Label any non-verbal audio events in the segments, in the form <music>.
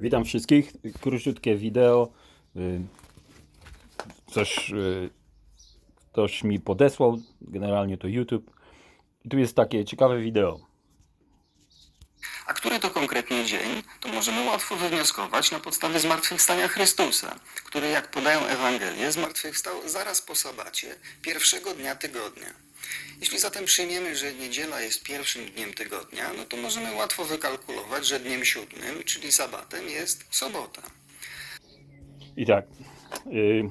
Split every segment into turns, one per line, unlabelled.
Witam wszystkich. Króciutkie wideo. Y, Coś y, ktoś mi podesłał, generalnie to YouTube. I tu jest takie ciekawe wideo.
A który to konkretnie dzień, to możemy łatwo wywnioskować na podstawie zmartwychwstania Chrystusa, który, jak podają Ewangelie, zmartwychwstał zaraz po sabacie, pierwszego dnia tygodnia. Jeśli zatem przyjmiemy, że niedziela jest pierwszym dniem tygodnia, no to możemy łatwo wykalkulować, że dniem siódmym, czyli sabatem, jest sobota.
I tak. y,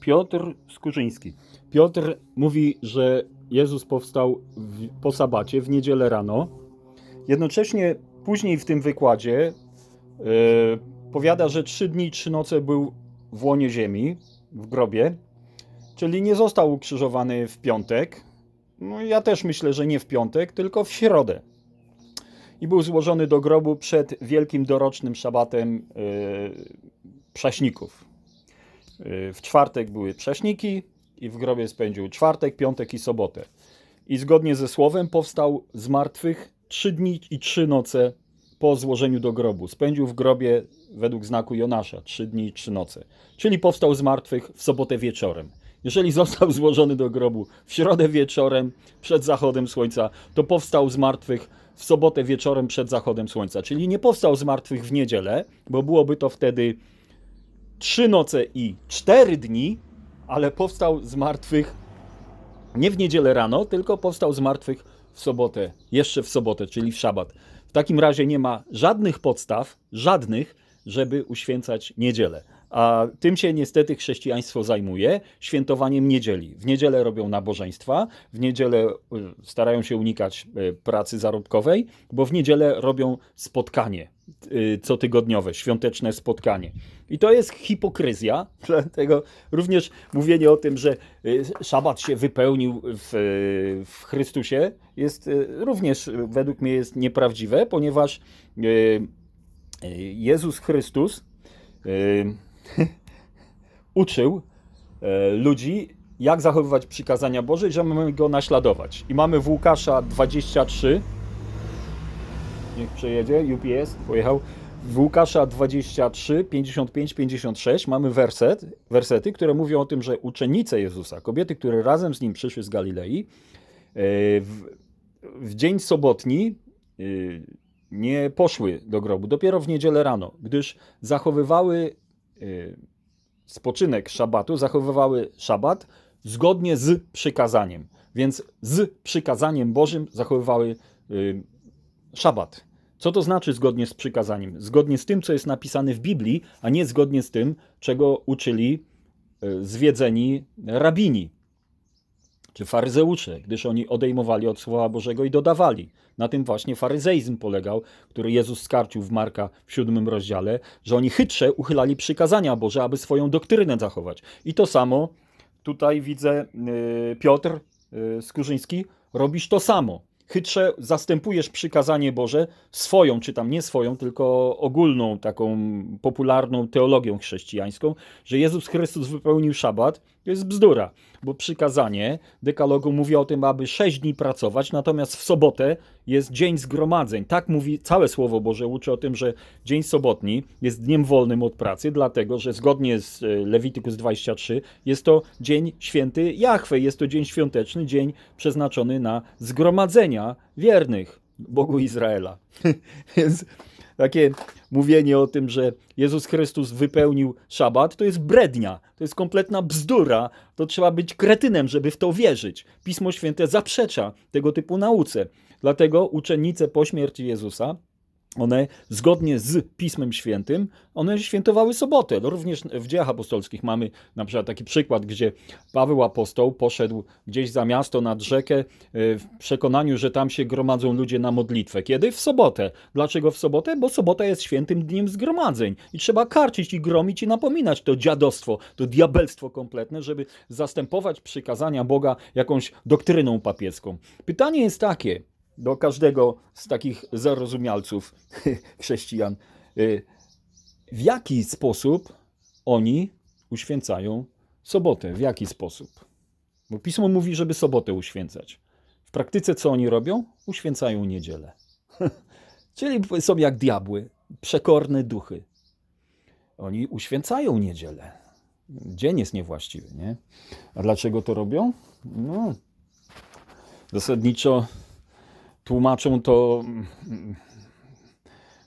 Piotr Skurzyński. Piotr mówi, że Jezus powstał w, po sabacie, w niedzielę rano. Jednocześnie później w tym wykładzie y, powiada, że trzy dni, trzy noce był w łonie ziemi, w grobie. Czyli nie został ukrzyżowany w piątek. No, ja też myślę, że nie w piątek, tylko w środę. I był złożony do grobu przed wielkim dorocznym szabatem yy, prześników. Yy, w czwartek były prześniki i w grobie spędził czwartek, piątek i sobotę. I zgodnie ze słowem powstał z martwych trzy dni i trzy noce po złożeniu do grobu. Spędził w grobie według znaku Jonasza trzy dni i trzy noce. Czyli powstał z martwych w sobotę wieczorem. Jeżeli został złożony do grobu w środę wieczorem przed zachodem słońca, to powstał z martwych w sobotę wieczorem przed zachodem słońca. Czyli nie powstał z martwych w niedzielę, bo byłoby to wtedy trzy noce i cztery dni, ale powstał z martwych nie w niedzielę rano, tylko powstał z martwych w sobotę, jeszcze w sobotę, czyli w szabat. W takim razie nie ma żadnych podstaw, żadnych, żeby uświęcać niedzielę. A tym się niestety chrześcijaństwo zajmuje, świętowaniem niedzieli. W niedzielę robią nabożeństwa, w niedzielę y, starają się unikać y, pracy zarobkowej, bo w niedzielę robią spotkanie y, cotygodniowe, świąteczne spotkanie. I to jest hipokryzja, <laughs> dlatego również mówienie o tym, że szabat się wypełnił w, w Chrystusie jest również według mnie jest nieprawdziwe, ponieważ Jezus Chrystus <laughs> uczył e, ludzi, jak zachowywać przykazania Boże i że mamy go naśladować. I mamy w Łukasza 23, niech przejedzie, UPS, pojechał. W Łukasza 23, 55, 56 mamy werset, wersety, które mówią o tym, że uczennice Jezusa, kobiety, które razem z nim przyszły z Galilei, e, w, w dzień sobotni e, nie poszły do grobu, dopiero w niedzielę rano, gdyż zachowywały spoczynek szabatu, zachowywały szabat zgodnie z przykazaniem. Więc z przykazaniem Bożym zachowywały y, szabat. Co to znaczy zgodnie z przykazaniem? Zgodnie z tym, co jest napisane w Biblii, a nie zgodnie z tym, czego uczyli y, zwiedzeni rabini czy faryzeusze, gdyż oni odejmowali od Słowa Bożego i dodawali. Na tym właśnie faryzeizm polegał, który Jezus skarcił w Marka w siódmym rozdziale, że oni chytrze uchylali przykazania Boże, aby swoją doktrynę zachować. I to samo tutaj widzę yy, Piotr yy, Skurzyński, robisz to samo. Chytrze zastępujesz przykazanie Boże swoją, czy tam nie swoją, tylko ogólną, taką popularną teologią chrześcijańską, że Jezus Chrystus wypełnił szabat, to jest bzdura, bo przykazanie dekalogu mówi o tym, aby sześć dni pracować, natomiast w sobotę jest dzień zgromadzeń. Tak mówi całe Słowo Boże, uczy o tym, że dzień sobotni jest dniem wolnym od pracy, dlatego że zgodnie z e, Lewitykus 23 jest to dzień święty Jahwe, jest to dzień świąteczny, dzień przeznaczony na zgromadzenia wiernych Bogu Izraela. <laughs> Więc takie mówienie o tym, że Jezus Chrystus wypełnił szabat, to jest brednia, to jest kompletna bzdura. To trzeba być kretynem, żeby w to wierzyć. Pismo Święte zaprzecza tego typu nauce. Dlatego uczennice po śmierci Jezusa one zgodnie z Pismem Świętym, one świętowały sobotę. No, również w dziejach apostolskich mamy na przykład taki przykład, gdzie Paweł apostoł poszedł gdzieś za miasto nad rzekę e, w przekonaniu, że tam się gromadzą ludzie na modlitwę. Kiedy? W sobotę. Dlaczego w sobotę? Bo sobota jest świętym dniem zgromadzeń i trzeba karcić i gromić i napominać to dziadostwo, to diabelstwo kompletne, żeby zastępować przykazania Boga jakąś doktryną papieską. Pytanie jest takie, do każdego z takich zarozumialców <laughs> chrześcijan. y, W jaki sposób oni uświęcają sobotę? W jaki sposób? Bo pismo mówi, żeby sobotę uświęcać. W praktyce co oni robią? Uświęcają niedzielę. <laughs> Czyli są jak diabły. przekorne duchy. Oni uświęcają niedzielę. Dzień jest niewłaściwy, nie? A dlaczego to robią? No, zasadniczo tłumaczą to mm,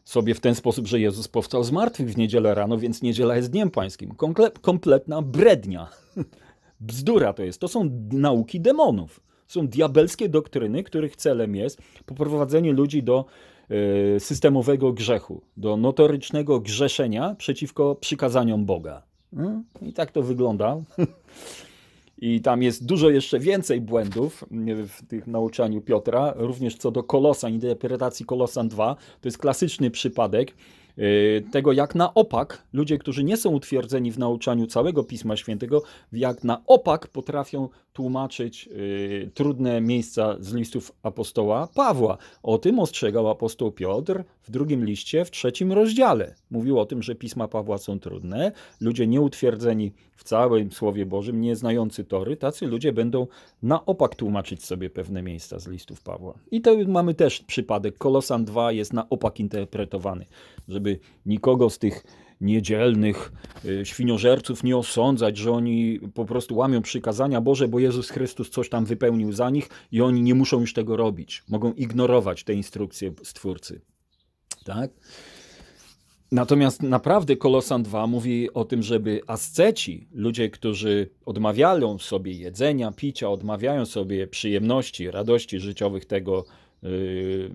sobie w ten sposób, że Jezus powstał z martwych w niedzielę rano, więc niedziela jest dniem pańskim. Komple- kompletna brednia. <laughs> Bzdura to jest. To są nauki demonów. Są diabelskie doktryny, których celem jest poprowadzenie ludzi do e, systemowego grzechu, do notorycznego grzeszenia przeciwko przykazaniom Boga. Mm? I tak to wygląda. <laughs> I tam jest dużo jeszcze więcej błędów w tych nauczaniu Piotra, również co do Kolosan, interpretacji Kolosan 2. To jest klasyczny przypadek y, tego, jak na opak ludzie, którzy nie są utwierdzeni w nauczaniu całego Pisma Świętego, jak na opak potrafią tłumaczyć y, trudne miejsca z listów apostoła Pawła. O tym ostrzegał apostoł Piotr w drugim liście, w trzecim rozdziale. Mówił o tym, że Pisma Pawła są trudne. Ludzie nieutwierdzeni w całym Słowie Bożym, nie znający Tory, tacy ludzie będą na opak tłumaczyć sobie pewne miejsca z listów Pawła. I to mamy też przypadek. Kolosan 2 jest na opak interpretowany, żeby nikogo z tych niedzielnych y, świniożerców nie osądzać, że oni po prostu łamią przykazania Boże, bo Jezus Chrystus coś tam wypełnił za nich i oni nie muszą już tego robić. Mogą ignorować te instrukcje Stwórcy. Tak? Natomiast naprawdę Kolosan 2 mówi o tym, żeby asceci, ludzie, którzy odmawiają sobie jedzenia, picia, odmawiają sobie przyjemności, radości życiowych tego yy,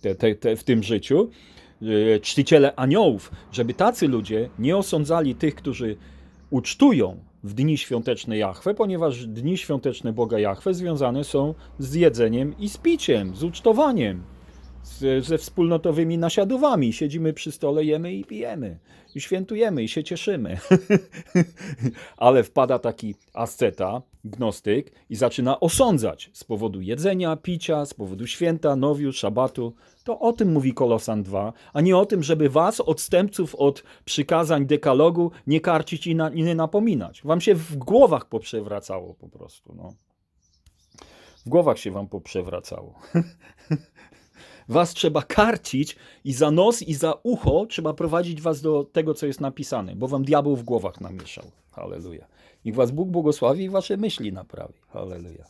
te, te, te, w tym życiu, yy, czciciele aniołów, żeby tacy ludzie nie osądzali tych, którzy ucztują w dni świąteczne Jahwe, ponieważ dni świąteczne Boga Jahwe związane są z jedzeniem i z piciem, z ucztowaniem ze wspólnotowymi nasiadowami. Siedzimy przy stole, jemy i pijemy. I świętujemy i się cieszymy. <laughs> Ale wpada taki asceta, gnostyk i zaczyna osądzać z powodu jedzenia, picia, z powodu święta, nowiu, szabatu. To o tym mówi Kolosan 2, a nie o tym, żeby was, odstępców od przykazań dekalogu, nie karcić i, na, i nie napominać. Wam się w głowach poprzewracało po prostu. No. W głowach się wam poprzewracało. <laughs> Was trzeba karcić i za nos i za ucho trzeba prowadzić was do tego, co jest napisane, bo wam diabeł w głowach namieszał. Halleluja. Niech was Bóg błogosławi i wasze myśli naprawi. Halleluja.